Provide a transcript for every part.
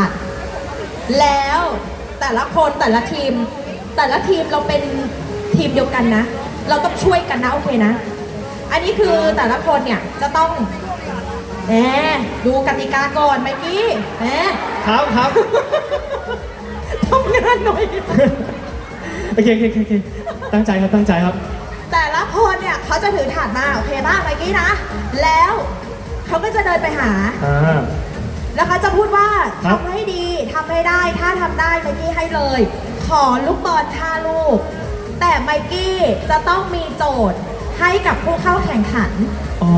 าดแล้วแต่ละคนแต่ละทีม แต่ละทีมเราเป็นทีมเดียวกันนะ เราต้องช่วยกันนะโอเคนะ อันนี้คือแต่ละคนเนี่ยจะต้องแหมดูกติกาก่อนไมกี้แหมครับครับทำงานหน่อย โอเคโอเคโอเคโอเคตั้งใจครับตั้งใจครับ แต่ละคนเนี่ยเขาจะถือถาดมาโอเคป่ะไมกี้นะ แล้วเขาก็จะเดินไปหา อ่า แล้วเขาจะพูดว่าครับ ทำให้ดีทำให้ได้ ถ้าทำได้ไมกี้ให้เลย ขอลูกบอลท่าลูก แต่ไมกี้จะต้องมีโจทย์ให้กับผู้เข้าแข่งขัน อ๋อ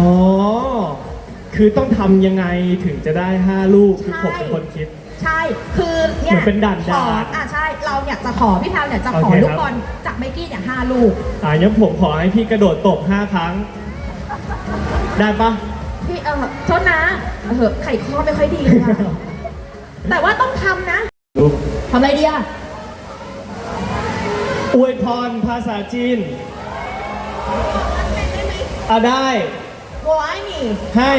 คือต้องทำยังไงถึงจะได้ 5 ลูกคือใช่ผมเป็นคนคิด ใช่ คือเนี่ยเหมือนเป็นด่านขอด่านอะใช่ เราเนี่ยจะขอพี่แพลวเนี่ยจะขอโอเคครับ ลูกบอลจากไมกี้เนี่ยห้าลูก อ่างั้นผมขอให้พี่กระโดดตบ 5 ครั้ง ได้ปะพี่ เออโทษนะเออไข่ข้อไม่ค่อยดีเลยอะแต่ว่าต้องทำนะลูกทำอะไรดีอะอวยพรภาษาจีนอะได้ โวไอหนี่ให้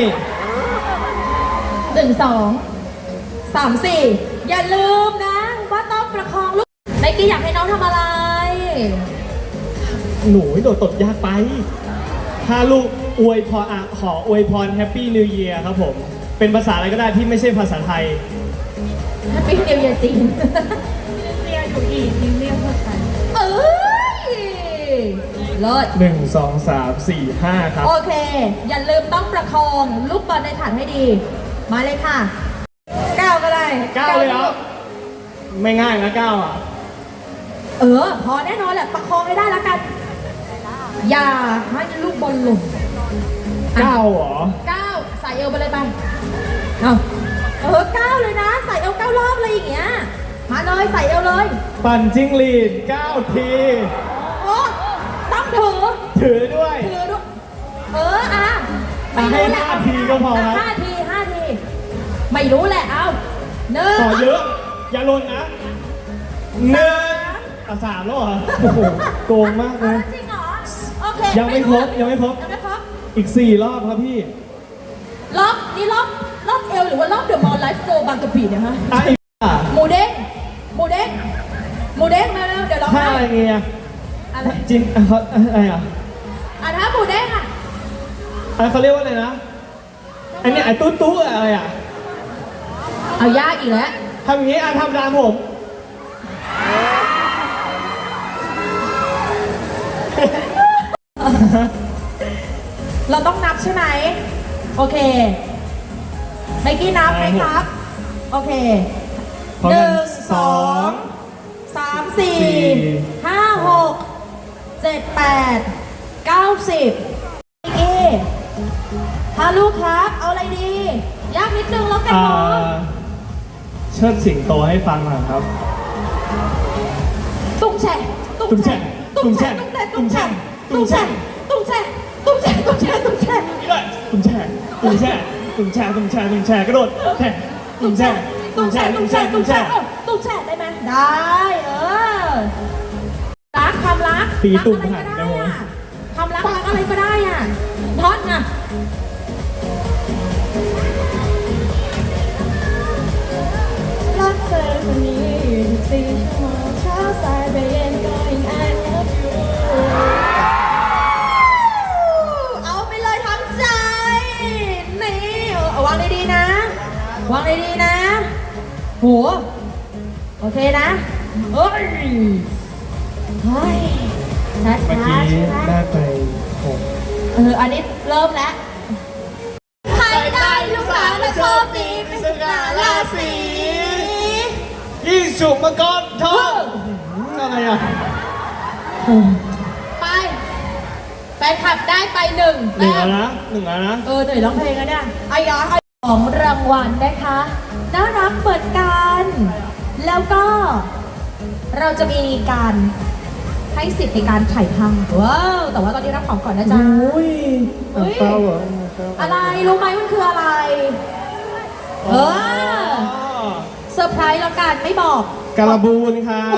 หนึ่งสองสามสี่อย่าลืมนะ ว่าต้องประคองลูกไมกี้อยากให้น้องทำอะไร หนูโดดตบยากไป 5ลูกอวยพรอะขออวยพรแฮปปี้นิวเ a ียร์ครับผม เป็นภาษาอะไรก็ได้ที่ไม่ใช่ภาษาไทย แฮปปี้นิวเยียร์จีนเรียนอยู่อีกนิวเรียนเข้าใจเอ้ยเลิศ1 2 3 4 5ครับ โอเค อย่าลืมต้องประคองลูกบอลในถาดให้ดี มาเลยค่ะเก้าก็ได้ก้าวเลยเหรอ ไม่ง่ายนะก้าวอะ เออ พอแน่นอนแหละ ประคองให้ได้แล้วกัน อย่าให้ลูกบอลหล่นก้าวเหรอเก้าใส่เอวไปเลยไปเอาเออเก้าเลยนะ ใส่เอวเก้ารอบเลยอย่างเงี้ยมาเลยใส่เอวเลย ปั่นจิ้งหรีดก้าวที โอ้ต้องถือถือด้วย ถือด้วยเอออะอะให้ห้าทีก็พอครับ ห้าทีห้าที ไม่รู้แหละเอาหนึ่งขอเยอะ อย่าหล่นนะหนึ่งอะสามแล้วเหรอโอ้โหโกงมากเอเลอยจริงเหร อโอเคยังไม่ครบยังไม่ครบ ยังไม่ครบอีกสี่รอบครับพี่รอบนี่รอบรอบเอวหรือว่ารอบเดอะมอลล์ไลฟ์โฟบางกะปิเนี่ยฮะอะอีกอะหมูเด้งหมูเด้งหมูเด้งมาแล้วเดี๋ยวร้องท่าให้อะไรเงี้ยอะไรจริงอะเขาอะไรอะอะถ้าหมูเด้งอะอะไรเขาเรียกว่าอะไรนะอันนี้ไอ้ตู้ตู้อะไรอะเอายากอีกแล้วทำอย่างนี้อะทำตามผม เราต้องนับใช่ไหม โอเคไมกี้นับไหมครับ โอเคพร้อมหกันนึ่งสองสามสี่สี่ ห้าหกเจ็ดแปดเก้าสิบไมกี้ฮาลูกครับ เอาอะไรดี ยากนิดนึงแล้วกันอ่าเนาะเชิดสิงโตให้ฟังหน่อยครับ ตุ้งแช่ตุ้งแช่ตุ้งแช่ตุ้งแช่ตุ้งแช่ ตุ้งแช่ตุ้งแช่ตุ้งแช่ตุ้งแช่ตุ้งแช่นี่เลยตุ้งแช่ตุ้งแช่ตุ้งแช่ตุ้งแช่ตุ้งแช่กระโดดแช่ตุ้งแช่ตุ้งแช่ตุ้งแช่ตุ้งแช่ตุ้งแช่ได้ไหมได้เออรักความรักตีตุ่มรักหันอะไรนะก็ผมได้อะความรักรักอะไรก็ได้อะพอดนะ โห โอเคนะเอ้ยเฮ้ยช้าเมื่อช้ากี้ช้าได้ไปหกเออ อันนี้เริ่มแล้ว ใครได้ลูกสาวและโชคดีเป็นสง่าราศียี่สุมังกรทองอะไรอะไปแฟนคลับได้ไปหนึ่งหนึ่งแต้แล้วมนะหนึ่งแล้วนะ เออเหนื่อยร้องเพลงแล้วเนี่ยไอ้ยา ของรางวัลนะคะ น่ารักเปิดกัน แล้วก็ เราจะมีการให้สิทธิ์ในการถ่ายทำว้าวแต่ว่าตอนนี้รับของก่อนนะจ๊ะ อุ้ยเฮ้ยเต้าเหรออะไร รู้ไหมมันคืออะไร เออเซอร์ไพรส์แล้วกันไม่บอกการบูนครับ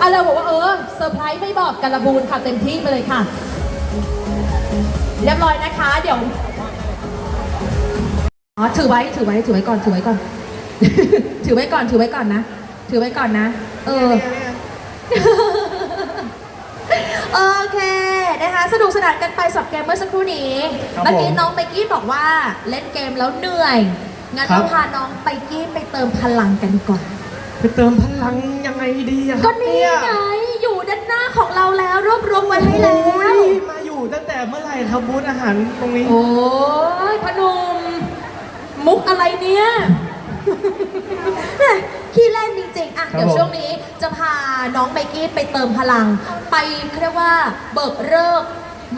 อะเราบอกว่าเออเซอร์ไพรส์ไม่บอกการบูนค่ะเต็มที่ไปเลยค่ะ เรียบร้อยนะคะ เดี๋ยว อ๋อถือไว้ถือไว้ถือไว้ก่อนถือไว้ก่อน ถือไว้ก่อนถือไว้ก่อนนะ ถือไว้ก่อนนะ เออ โอเคนะคะสนุกสนานกันไปสับเกมเมื่อสักครู่นี้ ครับเมื่อกี้ผมน้องไปกี้บอกว่าเล่นเกมแล้วเหนื่อย งั้นครับเราพาน้องไปกี้ไปเติมพลังกันดีกว่าไปเติมพลังยังไงดีอะคก็รับนี่เนี่ยไงอยู่ด้านหน้าของเราแล้วรวบรวมไว้ให้แล้โอ้วยมาอยู่ตั้งแต่เมื่อไหร่ครับบูธอาหารตรงนี้ โอ้ยพนมมุกอะไร เนี่ยแหม่ขี้เล่นจริงๆอะครับเดี๋ยวผม ช่วงนี้จะพาน้องไมกี้ไปเติมพลัง ไปเขาเรียกว่าเบิกเลิกษ์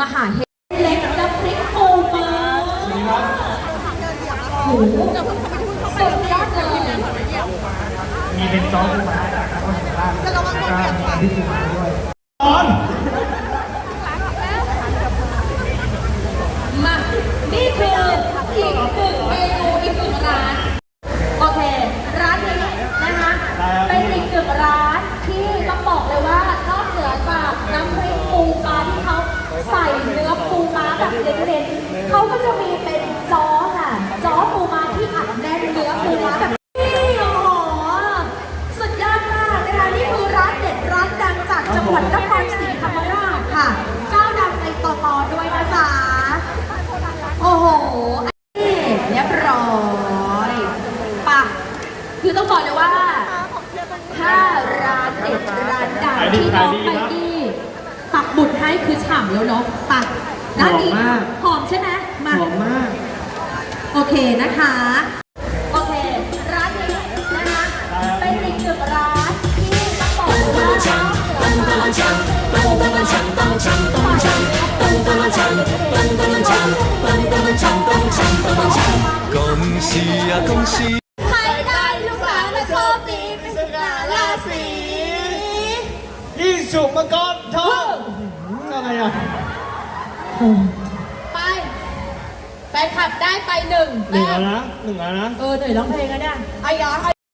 มหาเฮเล็กน้ำพริกโอมาโอ้โหสุดยอดเลยมีเป็นจอขึ้นมาจากนครศรีธรรมราชแล้วก็ที่สุมาด้วยตอนมานี่คืออีกหนึ่ง ดังที่น้องไปที่ปักบุตรให้คือฉ่ำแล้วเนาะปะร้านนี้หอมใช่ไหมมา หอมมาก โอเคนะคะ โอเค ร้านนี้นะคะ เป็นอีกหนึ่งร้านที่ต้องบอกเลยว่าน้องเหนือจากปูม้าต้องชิมก่อนปูม้าต้องชิมก่อน 恭喜呀、恭喜！ สุมังกรทองอะไรอะไปแฟนคลับได้ไปหนึ่งหนึ่งแล้วนะหนึ่งแล้วนะ เออเหนื่อยร้องเพลงแล้วเนี่ยอายาอา